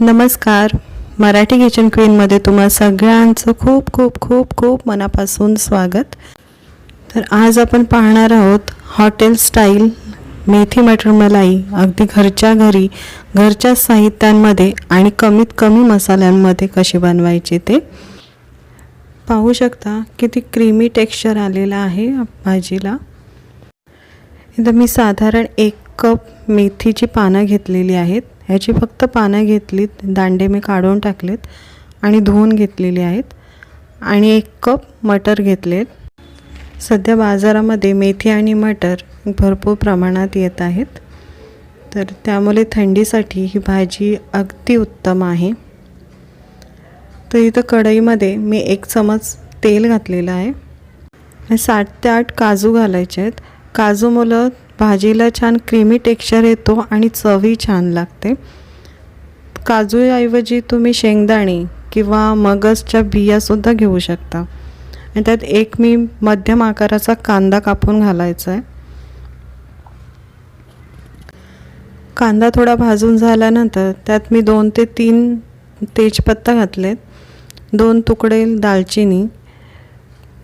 नमस्कार. मराठी किचन क्वीनमध्ये तुम्हा सगळ्यांचं खूप खूप खूप खूप मनापासून स्वागत. तर आज आपण पाहणार आहोत हॉटेल स्टाईल मेथी मटर मलाई अगदी घरच्या घरी घरच्या साहित्यांमध्ये आणि कमीत कमी मसाल्यांमध्ये कशी बनवायची ते पाहू शकता. किती क्रीमी टेक्स्चर आलेलं आहे भाजीला. इथं मी साधारण एक कप मेथीची पानं घेतलेली आहेत. ह्याची फक्त पानं घेतलीत दांडे मी काढून टाकलेत आणि धुवून घेतलेली आहेत. आणि एक कप मटर घेतलेत. सध्या बाजारामध्ये मेथी आणि मटर भरपूर प्रमाणात येत आहेत. तर त्यामुळे थंडीसाठी ही भाजी अगदी उत्तम आहे. तर इथं कढईमध्ये मी एक चमच तेल घातलेलं आहे. आणि सात ते आठ काजू घालायचे आहेत. काजू मुलं भाजीला छान क्रीमी टेक्स्चर येतो आणि चवही छान लागते. काजूऐवजी तुम्ही शेंगदाणे किंवा मगजच्या बियासुद्धा घेऊ शकता. आणि त्यात एक मी मध्यम आकाराचा कांदा कापून घालायचा आहे. कांदा थोडा भाजून झाल्यानंतर त्यात मी दोन ते तीन तेजपत्ता घातलेत. दोन तुकडे दालचिनी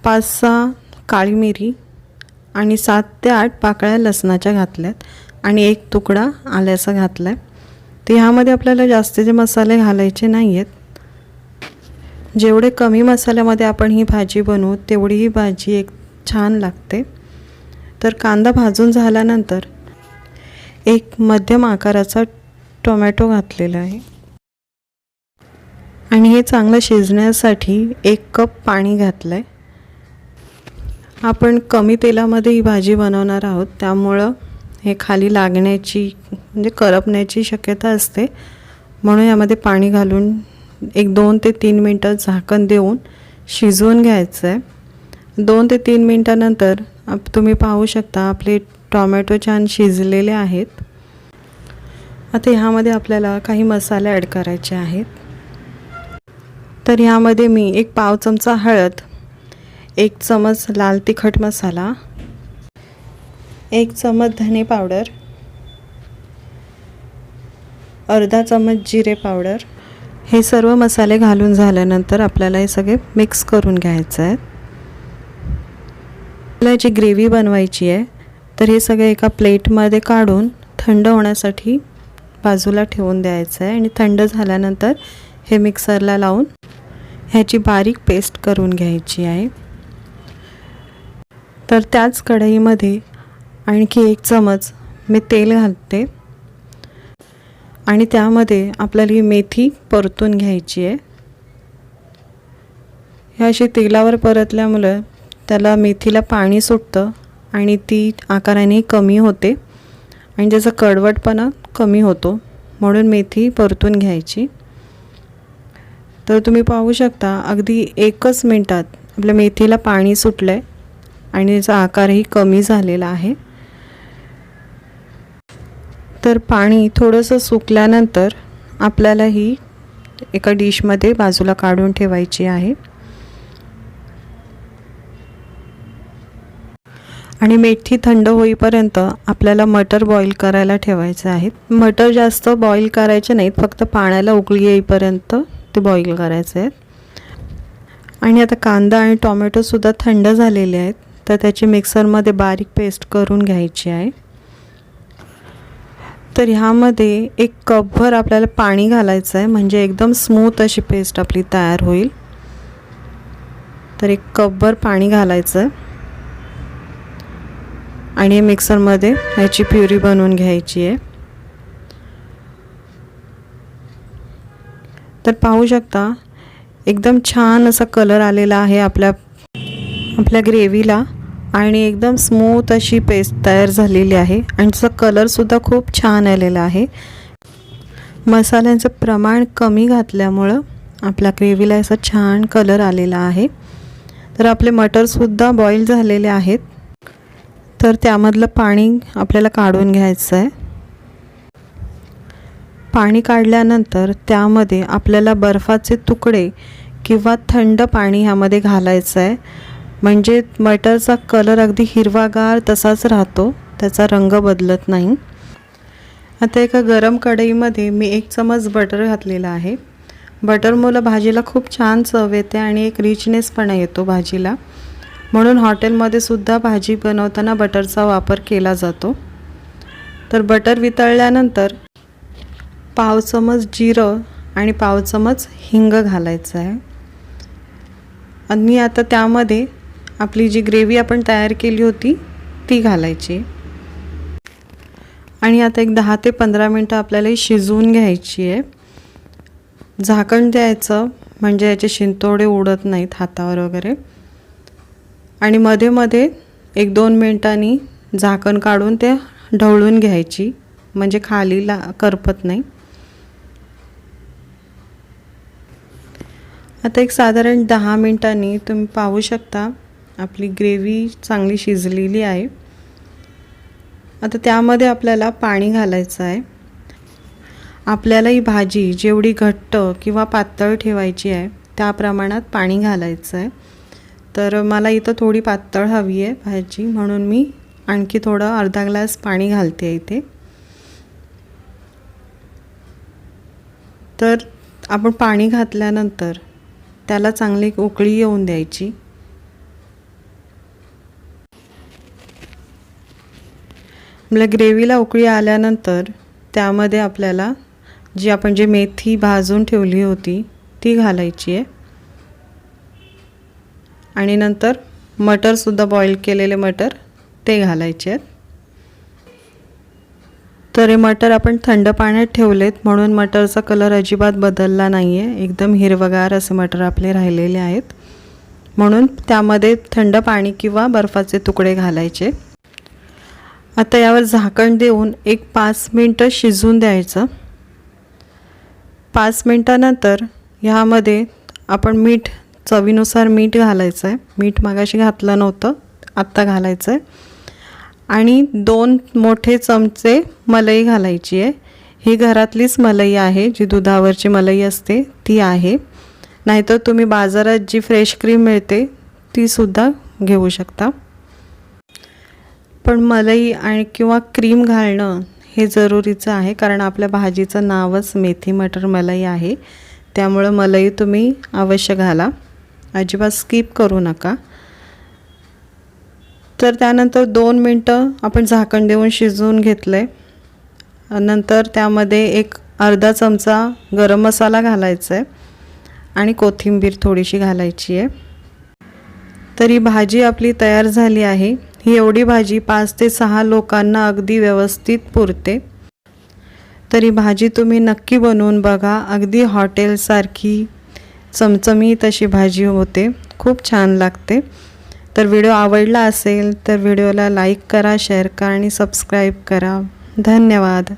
पाच सहा काळी मिरी आणि सात ते आठ पाकळ्या लसणाच्या घातल्यात आणि एक तुकडा आल्याचा घातला आहे तर ह्यामध्ये आपल्याला जास्तीचे मसाले घालायचे नाही आहेत जेवढे कमी मसाल्यामध्ये आपण ही भाजी बनवू तेवढी ही भाजी एक छान लागते. तर कांदा भाजून झाल्यानंतर एक मध्यम आकाराचा टोमॅटो घातलेला आहे. आणि हे चांगलं शिजण्यासाठी एक कप पाणी घातलं आहे आपण कमी तेलामध्ये ही भाजी बनवणार आहोत. त्यामुळं हे खाली लागण्याची म्हणजे करपण्याची शक्यता असते. म्हणून यामध्ये पाणी घालून एक दोन ते तीन मिनटं झाकण देऊन शिजवून घ्यायचं आहे दोन ते तीन मिनटानंतर आप तुम्ही पाहू शकता आपले टॉमॅटो छान शिजलेले आहेत. आता ह्यामध्ये आपल्याला काही मसाले ॲड करायचे आहेत. तर ह्यामध्ये मी एक पाव चमचा हळद एक चमच लाल तिखट मसाला एक चमच धने पावडर अर्धा चमच जिरे पावडर. हे सर्व मसाले घालून झाल्यानंतर आपल्याला हे सगळे मिक्स करून घ्यायचं आहे आपल्याला जी ग्रेव्ही बनवायची आहे तर हे सगळे एका प्लेटमध्ये काढून थंड होण्यासाठी बाजूला ठेवून द्यायचं आहे आणि थंड झाल्यानंतर हे मिक्सरला लावून ह्याची बारीक पेस्ट करून घ्यायची आहे. तर त्याच कढईमध्ये आणखी एक चमच मी तेल घालते. आणि त्यामध्ये आपल्याला ही मेथी परतून घ्यायची आहे. हे अशी तेलावर परतल्यामुळं त्याला मेथीला पाणी सुटतं आणि ती आकाराने कमी होते. आणि त्याचा कडवटपणा कमी होतो. म्हणून मेथी परतून घ्यायची. तर तुम्ही पाहू शकता अगदी एकच मिनटात आपल्या मेथीला पाणी सुटलं आहे आणि त्याचा आकारही कमी झालेला आहे. तर पाणी थोडंसं सुकल्यानंतर आपल्याला ही एका डिशमध्ये बाजूला काढून ठेवायची आहे. आणि मेथी थंड होईपर्यंत आपल्याला मटर बॉईल करायला ठेवायचे आहेत. मटर जास्त बॉईल करायचे नाहीत फक्त पाण्याला उकळी येईपर्यंत ते बॉईल करायचे आहेत. आणि आता कांदा आणि टोमॅटोसुद्धा थंड झालेले आहेत. तर त्याची मिक्सरमध्ये बारीक पेस्ट करून घ्यायची आहे. तर ह्यामध्ये एक कपभर आपल्याला पाणी घालायचं आहे. म्हणजे एकदम स्मूथ अशी पेस्ट आपली तयार होईल. तर एक कपभर पाणी घालायचं आहे. आणि मिक्सरमध्ये ह्याची प्युरी बनवून घ्यायची आहे. तर पाहू शकता एकदम छान असा कलर आलेला आहे आपल्या आपल्या ग्रेव्हीला आणि एकदम स्मूथ अशी पेस्ट तयार झालेली आहे. आणि त्याचा कलरसुद्धा खूप छान आलेला आहे. मसाल्यांचं प्रमाण कमी घातल्यामुळं आपल्या ग्रेव्हीला असा छान कलर आलेला आहे. तर आपले मटरसुद्धा बॉईल झालेले आहेत. तर त्यामधलं पाणी आपल्याला काढून घ्यायचं आहे. पाणी काढल्यानंतर त्यामध्ये आपल्याला बर्फाचे तुकडे किंवा थंड पाणी ह्यामध्ये घालायचं आहे. म्हणजे मटरचा कलर अगदी हिरवागार तसाच राहतो. त्याचा रंग बदलत नाही. आता एका गरम कढईमध्ये मी एक चमच बटर घातलेला आहे. बटरमुळं भाजीला खूप छान चव येते आणि एक रिचनेसपणा येतो भाजीला. म्हणून हॉटेलमध्ये सुद्धा भाजी बनवताना बटरचा वापर केला जातो. तर बटर वितळल्यानंतर पाव चमच जिरं आणि पाव चमच हिंग घालायचं आहे. आणि आता त्यामध्ये आपली जी ग्रेव्ही आपण तयार केली होती ती घालायची. आणि आता एक दहा ते पंधरा मिनटं आपल्याला ही शिजवून घ्यायची आहे. झाकण द्यायचं म्हणजे याचे शिंतोडे उडत नाहीत हातावर वगैरे. आणि मध्ये मध्ये एक दोन मिनटांनी झाकण काढून ते ढवळून घ्यायची म्हणजे खाली ला करपत नाही. आता एक साधारण दहा मिनटांनी तुम्ही पाहू शकता आपली ग्रेव्ही चांगली शिजलेली आहे. आता त्यामध्ये आपल्याला पाणी घालायचं आहे. आपल्याला ही भाजी जेवढी घट्ट किंवा पातळ ठेवायची आहे त्या प्रमाणात पाणी घालायचं आहे. तर मला इथं थोडी पातळ हवी आहे भाजी म्हणून मी आणखी थोडं अर्धा ग्लास पाणी घालते इथे. तर आपण पाणी घातल्यानंतर त्याला चांगली उकळी येऊन द्यायची. आपल्या ग्रेव्हीला उकळी आल्यानंतर त्यामध्ये आपल्याला जी आपण जे मेथी भाजून ठेवली होती ती घालायची आहे. आणि नंतर मटरसुद्धा बॉईल केलेले मटर ते घालायचे आहेत. तर हे मटर आपण थंड पाण्यात ठेवलेत म्हणून मटरचा कलर अजिबात बदलला नाही आहे एकदम हिरवगार असे मटर आपले राहिलेले आहेत. म्हणून त्यामध्ये थंड पाणी किंवा बर्फाचे तुकडे घालायचे. आता यावर झाकण देऊन एक पाच मिनटं शिजवून द्यायचं. पाच मिनटानंतर ह्यामध्ये आपण मीठ चवीनुसार मीठ घालायचं आहे मीठ मागाशी घातलं नव्हतं आत्ता घालायचं आहे आणि दोन मोठे चमचे मलई घालायची आहे. ही घरातलीच मलई आहे जी दुधावरची मलई असते ती आहे. नाहीतर तुम्ही बाजारात जी फ्रेश क्रीम मिळते तीसुद्धा घेऊ शकता. पण मलई आणि किंवा क्रीम घालणं हे जरुरीचं आहे कारण आपल्या भाजीचं नावच मेथी मटर मलई आहे. त्यामुळं मलई तुम्ही अवश्य घाला. अजिबात स्किप करू नका. तर त्यानंतर दोन मिनटं आपण झाकण देऊन शिजवून घेतलं आहे नंतर त्यामध्ये एक अर्धा चमचा गरम मसाला घालायचा आहे आणि कोथिंबीर थोडीशी घालायची आहे. तर ही भाजी आपली तयार झाली आहे. ही एवढी भाजी पाच ते सहा लोकांना अगदी व्यवस्थित पुरते. तरी भाजी तुम्ही नक्की बनवून बघा. अगदी हॉटेलसारखी चमचमीत अशी भाजी होते. खूप छान लागते. तर व्हिडिओ आवडला असेल तर व्हिडिओला लाईक करा शेअर करा आणि सबस्क्राईब करा. धन्यवाद.